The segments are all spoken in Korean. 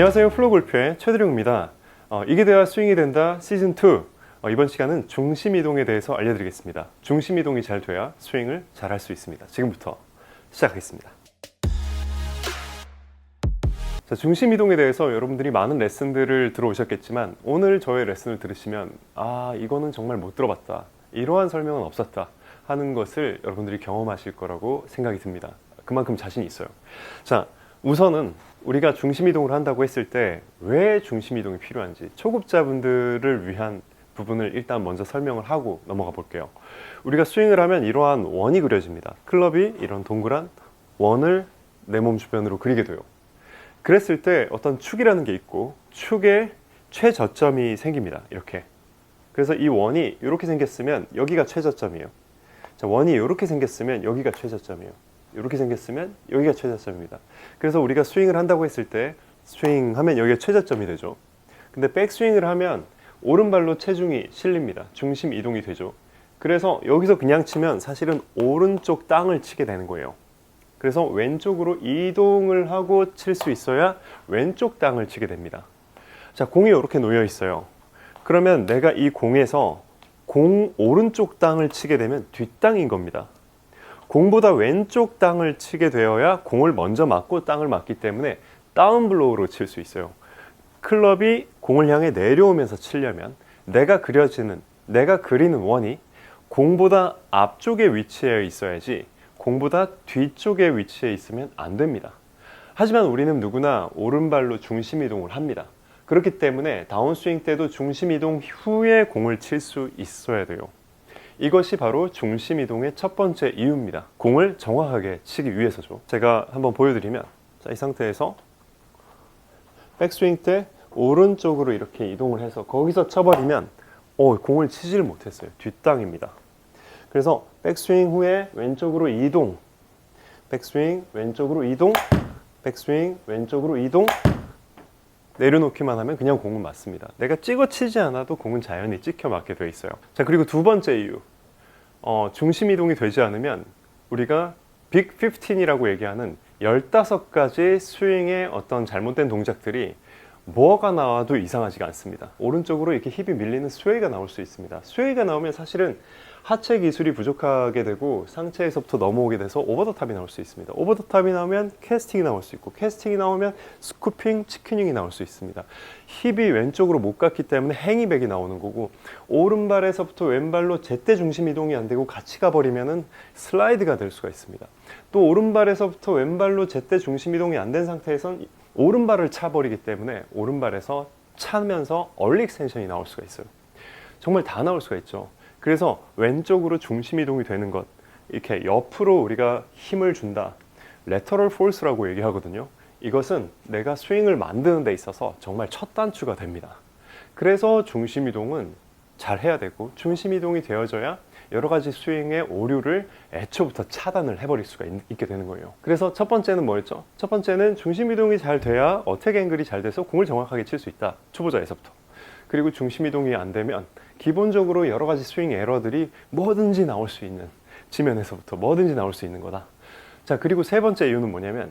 안녕하세요. 플로골프의 최드룡입니다. 어, 이게 돼야 스윙이 된다. 시즌2 어, 이번 시간은 중심 이동에 대해서 알려드리겠습니다. 중심 이동이 잘 돼야 스윙을 잘 할 수 있습니다. 지금부터 시작하겠습니다. 자, 중심 이동에 대해서 여러분들이 많은 레슨들을 들어오셨겠지만 오늘 저의 레슨을 들으시면 아 이거는 정말 못 들어봤다. 이러한 설명은 없었다 하는 것을 여러분들이 경험하실 거라고 생각이 듭니다. 그만큼 자신이 있어요. 자 우선은 우리가 중심 이동을 한다고 했을 때 왜 중심 이동이 필요한지 초급자분들을 위한 부분을 일단 먼저 설명을 하고 넘어가 볼게요. 우리가 스윙을 하면 이러한 원이 그려집니다. 클럽이 이런 동그란 원을 내 몸 주변으로 그리게 돼요. 그랬을 때 어떤 축이라는 게 있고 축에 최저점이 생깁니다. 이렇게. 그래서 이 원이 이렇게 생겼으면 여기가 최저점이에요. 자, 원이 이렇게 생겼으면 여기가 최저점이에요. 이렇게 생겼으면 여기가 최저점입니다. 그래서 우리가 스윙을 한다고 했을 때 스윙 하면 여기가 최저점이 되죠. 근데 백스윙을 하면 오른발로 체중이 실립니다. 중심 이동이 되죠. 그래서 여기서 그냥 치면 사실은 오른쪽 땅을 치게 되는 거예요. 그래서 왼쪽으로 이동을 하고 칠 수 있어야 왼쪽 땅을 치게 됩니다. 자, 공이 이렇게 놓여 있어요. 그러면 내가 이 공에서 공 오른쪽 땅을 치게 되면 뒷땅인 겁니다. 공보다 왼쪽 땅을 치게 되어야 공을 먼저 맞고 땅을 맞기 때문에 다운블로우로 칠 수 있어요. 클럽이 공을 향해 내려오면서 치려면 내가 그려지는 내가 그리는 원이 공보다 앞쪽에 위치해 있어야지 공보다 뒤쪽에 위치해 있으면 안 됩니다. 하지만 우리는 누구나 오른발로 중심 이동을 합니다. 그렇기 때문에 다운스윙 때도 중심 이동 후에 공을 칠 수 있어야 돼요. 이것이 바로 중심 이동의 첫 번째 이유입니다. 공을 정확하게 치기 위해서죠. 제가 한번 보여드리면 자, 이 상태에서 백스윙 때 오른쪽으로 이렇게 이동을 해서 거기서 쳐버리면 어, 공을 치지를 못했어요. 뒷땅입니다. 그래서 백스윙 후에 왼쪽으로 이동, 백스윙 왼쪽으로 이동, 백스윙 왼쪽으로 이동, 내려놓기만 하면 그냥 공은 맞습니다. 내가 찍어 치지 않아도 공은 자연히 찍혀 맞게 되어 있어요. 자 그리고 두 번째 이유, 어, 중심 이동이 되지 않으면 우리가 빅 15이라고 얘기하는 15가지 스윙의 어떤 잘못된 동작들이 뭐가 나와도 이상하지가 않습니다. 오른쪽으로 이렇게 힙이 밀리는 스웨이가 나올 수 있습니다. 스웨이가 나오면 사실은 하체 기술이 부족하게 되고 상체에서부터 넘어오게 돼서 오버 더 탑이 나올 수 있습니다. 오버 더 탑이 나오면 캐스팅이 나올 수 있고 캐스팅이 나오면 스쿠핑, 치킨닝이 나올 수 있습니다. 힙이 왼쪽으로 못 갔기 때문에 행이백이 나오는 거고 오른발에서부터 왼발로 제때 중심 이동이 안 되고 같이 가버리면은 슬라이드가 될 수가 있습니다. 또 오른발에서부터 왼발로 제때 중심 이동이 안 된 상태에선 오른발을 차버리기 때문에 오른발에서 차면서 얼리 익스텐션이 나올 수가 있어요. 정말 다 나올 수가 있죠. 그래서 왼쪽으로 중심 이동이 되는 것, 이렇게 옆으로 우리가 힘을 준다. 레터럴 포스라고 얘기하거든요. 이것은 내가 스윙을 만드는 데 있어서 정말 첫 단추가 됩니다. 그래서 중심 이동은 잘 해야 되고 중심 이동이 되어져야 여러 가지 스윙의 오류를 애초부터 차단을 해버릴 수가 있, 게 되는 거예요. 그래서 첫 번째는 뭐였죠? 첫 번째는 중심 이동이 잘 돼야 어택 앵글이 잘 돼서 공을 정확하게 칠 수 있다. 초보자에서부터. 그리고 중심 이동이 안 되면 기본적으로 여러 가지 스윙 에러들이 뭐든지 나올 수 있는 지면에서부터 뭐든지 나올 수 있는 거다. 자, 그리고 세 번째 이유는 뭐냐면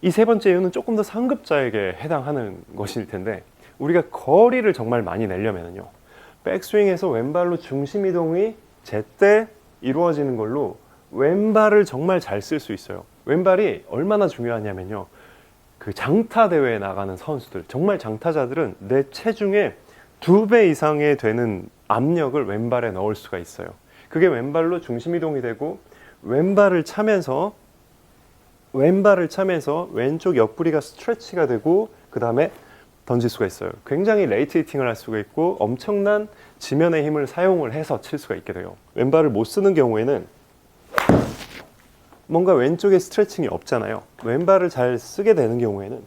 이 세 번째 이유는 조금 더 상급자에게 해당하는 것일 텐데 우리가 거리를 정말 많이 내려면요. 백스윙에서 왼발로 중심 이동이 제때 이루어지는 걸로 왼발을 정말 잘 쓸 수 있어요. 왼발이 얼마나 중요하냐면요. 그 장타 대회에 나가는 선수들, 정말 장타자들은 내 체중의 두 배 이상의 되는 압력을 왼발에 넣을 수가 있어요. 그게 왼발로 중심 이동이 되고 왼발을 차면서 왼발을 차면서 왼쪽 옆구리가 스트레치가 되고 그 다음에 던질 수가 있어요. 굉장히 레이트 히팅을 할 수가 있고 엄청난 지면의 힘을 사용을 해서 칠 수가 있게 돼요. 왼발을 못 쓰는 경우에는 뭔가 왼쪽에 스트레칭이 없잖아요. 왼발을 잘 쓰게 되는 경우에는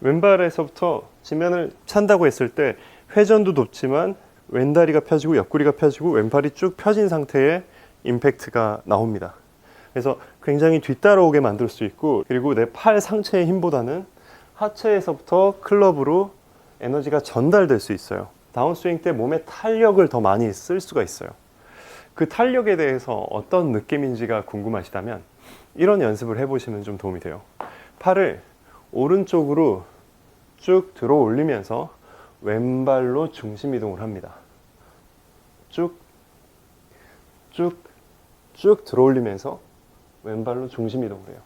왼발에서부터 지면을 찬다고 했을 때 회전도 높지만 왼다리가 펴지고 옆구리가 펴지고 왼팔이 쭉 펴진 상태의 임팩트가 나옵니다. 그래서 굉장히 뒤따라오게 만들 수 있고 그리고 내 팔 상체의 힘보다는 하체에서부터 클럽으로 에너지가 전달될 수 있어요. 다운스윙 때 몸에 탄력을 더 많이 쓸 수가 있어요. 그 탄력에 대해서 어떤 느낌인지가 궁금하시다면 이런 연습을 해보시면 좀 도움이 돼요. 팔을 오른쪽으로 쭉 들어 올리면서 왼발로 중심 이동을 합니다. 쭉, 쭉, 쭉 들어 올리면서 왼발로 중심 이동을 해요.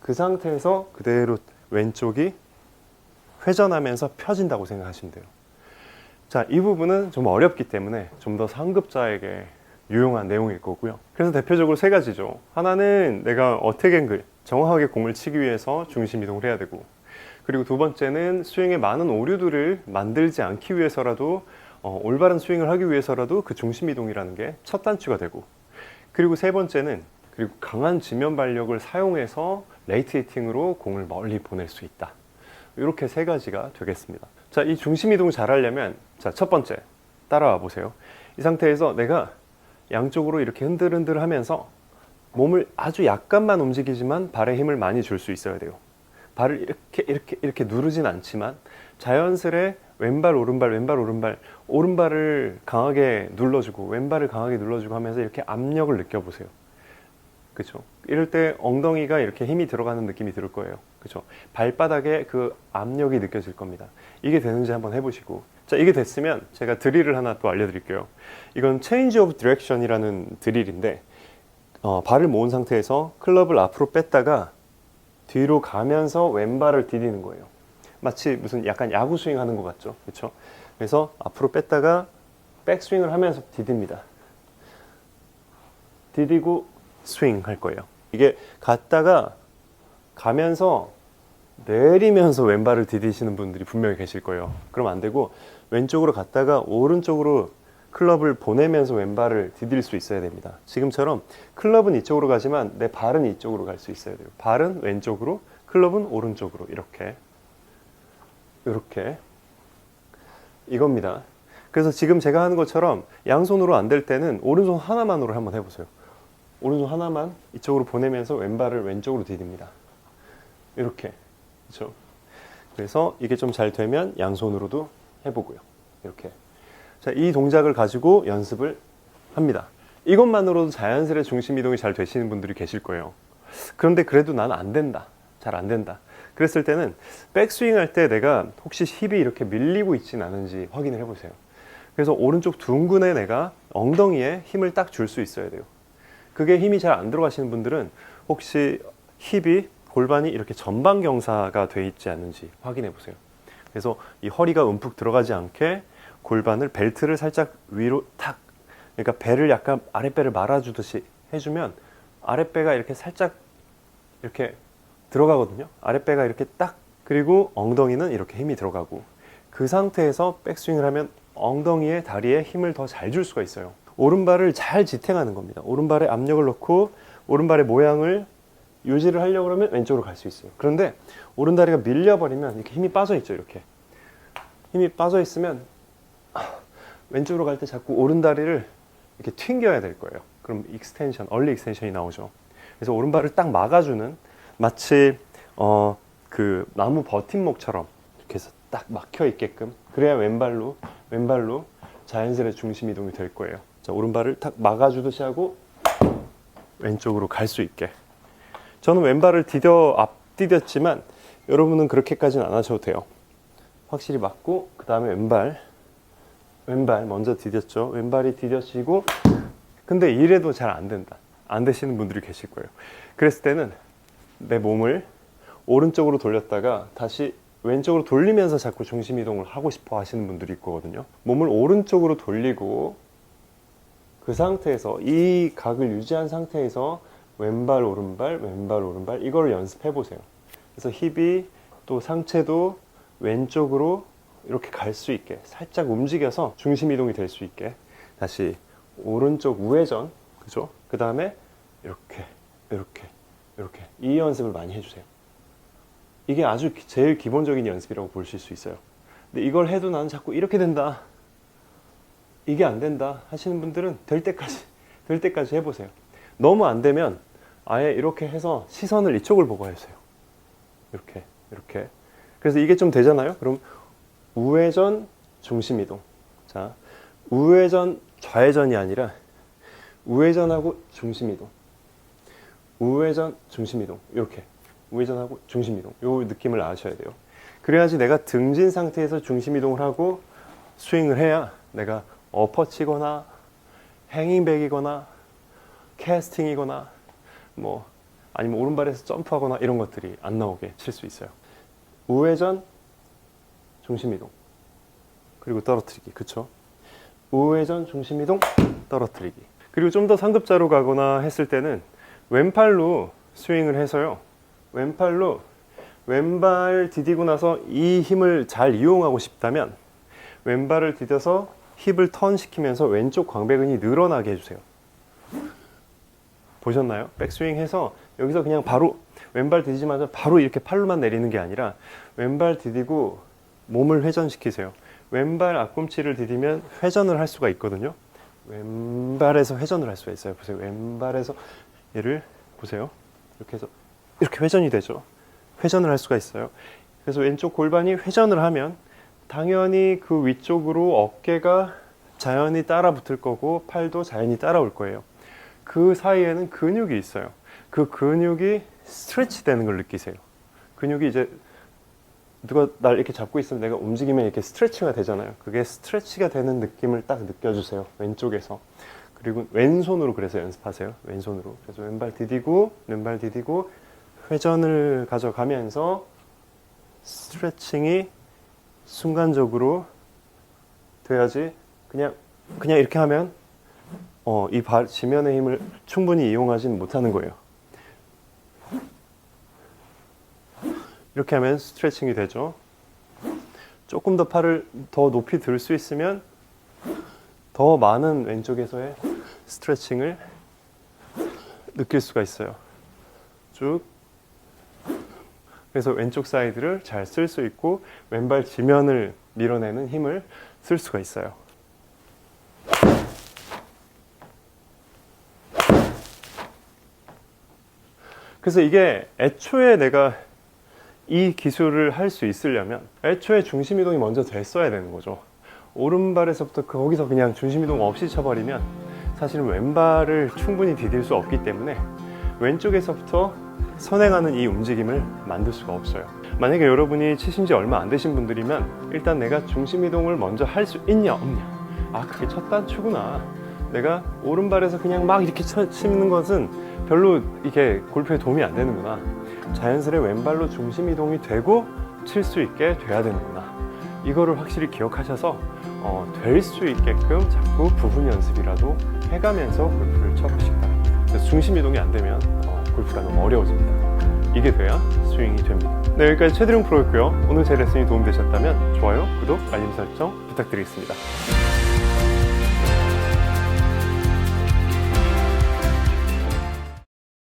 그 상태에서 그대로 왼쪽이 회전하면서 펴진다고 생각하시면 돼요. 자, 이 부분은 좀 어렵기 때문에 좀 더 상급자에게 유용한 내용일 거고요. 그래서 대표적으로 세 가지죠. 하나는 내가 어택 앵글, 정확하게 공을 치기 위해서 중심 이동을 해야 되고, 그리고 두 번째는 스윙에 많은 오류들을 만들지 않기 위해서라도 어, 올바른 스윙을 하기 위해서라도 그 중심 이동이라는 게 첫 단추가 되고, 그리고 세 번째는 그리고 강한 지면 발력을 사용해서 레이트 히팅으로 공을 멀리 보낼 수 있다. 이렇게 세 가지가 되겠습니다. 자, 이 중심 이동 잘 하려면 자, 첫 번째 따라와 보세요. 이 상태에서 내가 양쪽으로 이렇게 흔들흔들 하면서 몸을 아주 약간만 움직이지만 발에 힘을 많이 줄 수 있어야 돼요. 발을 이렇게 이렇게 이렇게 누르진 않지만 자연스레 왼발 오른발 왼발 오른발 오른발을 강하게 눌러주고 왼발을 강하게 눌러주고 하면서 이렇게 압력을 느껴보세요. 그렇죠. 이럴 때 엉덩이가 이렇게 힘이 들어가는 느낌이 들 거예요. 그렇죠. 발바닥에 그 압력이 느껴질 겁니다. 이게 되는지 한번 해보시고. 자, 이게 됐으면 제가 드릴을 하나 또 알려드릴게요. 이건 체인지 오브 디렉션이라는 드릴인데 어, 발을 모은 상태에서 클럽을 앞으로 뺐다가 뒤로 가면서 왼발을 디디는 거예요. 마치 무슨 약간 야구 스윙 하는 것 같죠. 그렇죠. 그래서 앞으로 뺐다가 백스윙을 하면서 디딥니다. 디디고 스윙 할 거예요. 이게 갔다가 가면서 내리면서 왼발을 디디시는 분들이 분명히 계실 거예요. 그럼 안 되고 왼쪽으로 갔다가 오른쪽으로 클럽을 보내면서 왼발을 디딜 수 있어야 됩니다. 지금처럼 클럽은 이쪽으로 가지만 내 발은 이쪽으로 갈 수 있어야 돼요. 발은 왼쪽으로, 클럽은 오른쪽으로 이렇게 이렇게 이겁니다. 그래서 지금 제가 하는 것처럼 양손으로 안 될 때는 오른손 하나만으로 한번 해보세요. 오른손 하나만 이쪽으로 보내면서 왼발을 왼쪽으로 디딥니다. 이렇게 그렇죠. 그래서 이게 좀 잘 되면 양손으로도 해보고요. 이렇게 자, 이 동작을 가지고 연습을 합니다. 이것만으로도 자연스레 중심 이동이 잘 되시는 분들이 계실 거예요. 그런데 그래도 난 안 된다. 잘 안 된다. 그랬을 때는 백스윙 할 때 내가 혹시 힙이 이렇게 밀리고 있진 않은지 확인을 해보세요. 그래서 오른쪽 둥근에 내가 엉덩이에 힘을 딱 줄 수 있어야 돼요. 그게 힘이 잘 안 들어가시는 분들은 혹시 힙이 골반이 이렇게 전방 경사가 돼 있지 않는지 확인해 보세요. 그래서 이 허리가 움푹 들어가지 않게 골반을 벨트를 살짝 위로 탁 그러니까 배를 약간 아랫배를 말아주듯이 해주면 아랫배가 이렇게 살짝 이렇게 들어가거든요. 아랫배가 이렇게 딱 그리고 엉덩이는 이렇게 힘이 들어가고 그 상태에서 백스윙을 하면 엉덩이에 다리에 힘을 더 잘 줄 수가 있어요. 오른발을 잘 지탱하는 겁니다. 오른발에 압력을 넣고 오른발의 모양을 유지를 하려고 그러면 왼쪽으로 갈 수 있어요. 그런데 오른다리가 밀려버리면 이렇게 힘이 빠져 있죠. 이렇게 힘이 빠져 있으면 아, 왼쪽으로 갈 때 자꾸 오른다리를 이렇게 튕겨야 될 거예요. 그럼 익스텐션, 얼리 익스텐션이 나오죠. 그래서 오른발을 딱 막아주는 마치 어, 그 나무 버팀목처럼 이렇게 해서 딱 막혀 있게끔 그래야 왼발로 왼발로 자연스레 중심 이동이 될 거예요. 자, 오른발을 딱 막아주듯이 하고 왼쪽으로 갈 수 있게. 저는 왼발을 디뎌 앞 디뎠지만 여러분은 그렇게까지는 안 하셔도 돼요. 확실히 맞고 그 다음에 왼발 왼발 먼저 디뎠죠. 왼발이 디뎌지고 근데 이래도 잘 안 된다. 안 되시는 분들이 계실 거예요. 그랬을 때는 내 몸을 오른쪽으로 돌렸다가 다시 왼쪽으로 돌리면서 자꾸 중심 이동을 하고 싶어 하시는 분들이 있거든요. 몸을 오른쪽으로 돌리고 그 상태에서 이 각을 유지한 상태에서 왼발 오른발 왼발 오른발 이걸 연습해 보세요. 그래서 힙이 또 상체도 왼쪽으로 이렇게 갈 수 있게 살짝 움직여서 중심 이동이 될 수 있게 다시 오른쪽 우회전 그죠? 그 다음에 이렇게 이렇게 이렇게 이 연습을 많이 해주세요. 이게 아주 기- 제일 기본적인 연습이라고 보실 수 있어요. 근데 이걸 해도 나는 자꾸 이렇게 된다. 이게 안 된다 하시는 분들은 될 때까지 될 때까지 해보세요. 너무 안 되면 아예 이렇게 해서 시선을 이쪽을 보고 해주세요. 이렇게 이렇게. 그래서 이게 좀 되잖아요. 그럼 우회전 중심 이동. 자, 우회전 좌회전이 아니라 우회전하고 중심 이동. 우회전 중심 이동. 이렇게. 우회전하고 중심 이동. 요 느낌을 아셔야 돼요. 그래야지 내가 등진 상태에서 중심 이동을 하고 스윙을 해야 내가 어퍼 치거나 행잉백이거나 캐스팅이거나 뭐 아니면 오른발에서 점프하거나 이런 것들이 안 나오게 칠 수 있어요. 우회전 중심 이동 그리고 떨어뜨리기 그쵸? 우회전 중심 이동 떨어뜨리기 그리고 좀 더 상급자로 가거나 했을 때는 왼팔로 스윙을 해서요 왼팔로 왼발 디디고 나서 이 힘을 잘 이용하고 싶다면 왼발을 디뎌서 힙을 턴 시키면서 왼쪽 광배근이 늘어나게 해주세요 보셨나요? 백스윙 해서 여기서 그냥 바로 왼발 디디자마자 바로 이렇게 팔로만 내리는 게 아니라 왼발 디디고 몸을 회전시키세요. 왼발 앞꿈치를 디디면 회전을 할 수가 있거든요. 왼발에서 회전을 할 수가 있어요. 보세요. 왼발에서 얘를 보세요. 이렇게 해서 이렇게 회전이 되죠. 회전을 할 수가 있어요. 그래서 왼쪽 골반이 회전을 하면 당연히 그 위쪽으로 어깨가 자연히 따라 붙을 거고 팔도 자연히 따라올 거예요. 그 사이에는 근육이 있어요. 그 근육이 스트레치 되는 걸 느끼세요. 근육이 이제 누가 날 이렇게 잡고 있으면 내가 움직이면 이렇게 스트레치가 되잖아요. 그게 스트레치가 되는 느낌을 딱 느껴주세요. 왼쪽에서. 그리고 왼손으로 그래서 연습하세요. 왼손으로. 그래서 왼발 디디고, 왼발 디디고, 회전을 가져가면서 스트레칭이 순간적으로 돼야지 그냥, 그냥 이렇게 하면 어, 이 발, 지면의 힘을 충분히 이용하진 못하는 거예요. 이렇게 하면 스트레칭이 되죠. 조금 더 팔을 더 높이 들 수 있으면 더 많은 왼쪽에서의 스트레칭을 느낄 수가 있어요. 쭉. 그래서 왼쪽 사이드를 잘 쓸 수 있고 왼발 지면을 밀어내는 힘을 쓸 수가 있어요. 그래서 이게 애초에 내가 이 기술을 할 수 있으려면 애초에 중심 이동이 먼저 됐어야 되는 거죠. 오른발에서부터 그- 거기서 그냥 중심 이동 없이 쳐버리면 사실은 왼발을 충분히 디딜 수 없기 때문에 왼쪽에서부터 선행하는 이 움직임을 만들 수가 없어요. 만약에 여러분이 치신 지 얼마 안 되신 분들이면 일단 내가 중심 이동을 먼저 할 수 있냐 없냐. 아 그게 첫 단추구나. 내가 오른발에서 그냥 막 이렇게 쳐- 치는 것은 별로 이게 골프에 도움이 안 되는구나. 자연스레 왼발로 중심 이동이 되고 칠 수 있게 돼야 되는구나. 이거를 확실히 기억하셔서 어, 될 수 있게끔 자꾸 부분 연습이라도 해가면서 골프를 쳐보시기 바랍니다. 중심 이동이 안 되면 어, 골프가 너무 어려워집니다. 이게 돼야 스윙이 됩니다. 네 여기까지 최드룡 프로였고요. 오늘 제 레슨이 도움되셨다면 좋아요, 구독, 알림 설정 부탁드리겠습니다